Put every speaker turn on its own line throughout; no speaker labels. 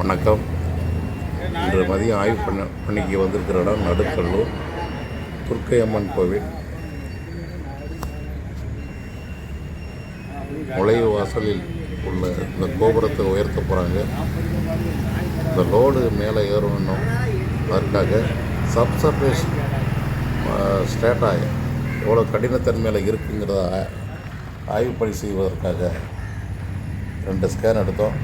வணக்கம். இன்று மதியம் ஆய்வு பண்ண பணிக்கு வந்திருக்கிற இடம் நடுக்கல்லூர் துர்க்கையம்மன் கோவில். நுழைவு வாசலில் உள்ள இந்த கோபுரத்தை உயர்த்த போகிறாங்க இந்த லோடு மேலே ஏறணும். அதற்காக சப்சர்வேஸ் ஸ்டேட்டாக எவ்வளோ கடினத்தன்மையில் இருக்குங்கிறத ஆய்வு பணி செய்வதற்காக ரெண்டு ஸ்கேன் எடுத்தோம்.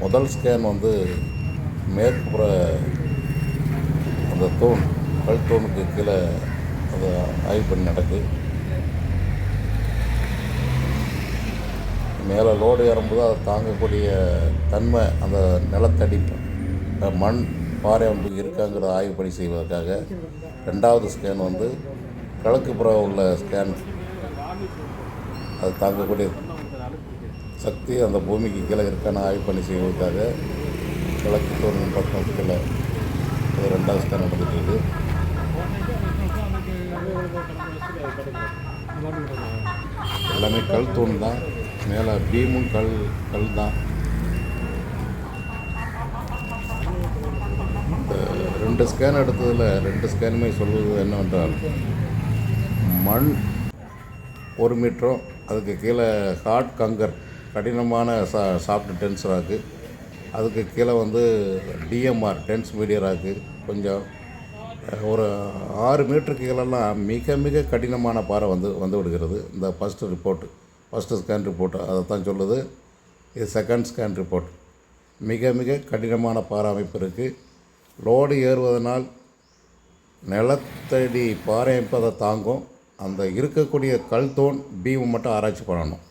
முதல் ஸ்கேன் வந்து மேற்புற அந்த தூண் கல் தூணுக்கு கீழே அதை ஆய்வு பண்ணி நடக்கு. மேலே லோடு ஏறும்போது அதை தாங்கக்கூடிய தன்மை அந்த நிலத்தடி மண் பாறை வந்து இருக்காங்கிற ஆய்வு பணி செய்வதற்காக ரெண்டாவது ஸ்கேன் வந்து கிழக்கு புற உள்ள ஸ்கேன் அது தாங்கக்கூடிய சக்தி அந்த பூமிக்கு கீழே இருக்கான ஆய்வு பணி செய்வதற்காக கிழக்கு தோணும் பக்கம் கீழே அது ரெண்டாவது ஸ்கேன் நடந்துட்டு எல்லாமே கல் தூண் தான். மேலே பீமும் கல் கல் தான். ரெண்டு ஸ்கேன் எடுத்ததில் ரெண்டு ஸ்கேனுமே சொல்வது என்னவென்றால் மண் ஒரு மீட்டரும் அதுக்கு கீழே ஹார்ட் கங்கர் கடினமான சா சாஃப்ட் டென்ஸ் ராக்கு அதுக்கு கீழே வந்து டிஎம்ஆர் டென்ஸ் மீடியா ராக்கு கொஞ்சம் ஒரு ஆறு மீட்டருக்கு கீழெல்லாம் மிக மிக கடினமான பாறை வந்து வந்து விடுகிறது. இந்த first report first scan report அதை தான் சொல்லுது. இது செகண்ட் ஸ்கேன் ரிப்போர்ட் மிக மிக கடினமான பாறை அமைப்பு இருக்குது லோடு ஏறுவதனால் நிலத்தடி பாறை அமைப்பு அதை தாங்கும். அந்த இருக்கக்கூடிய கல் தோன் பீமை மட்டும் ஆராய்ச்சி பண்ணணும்.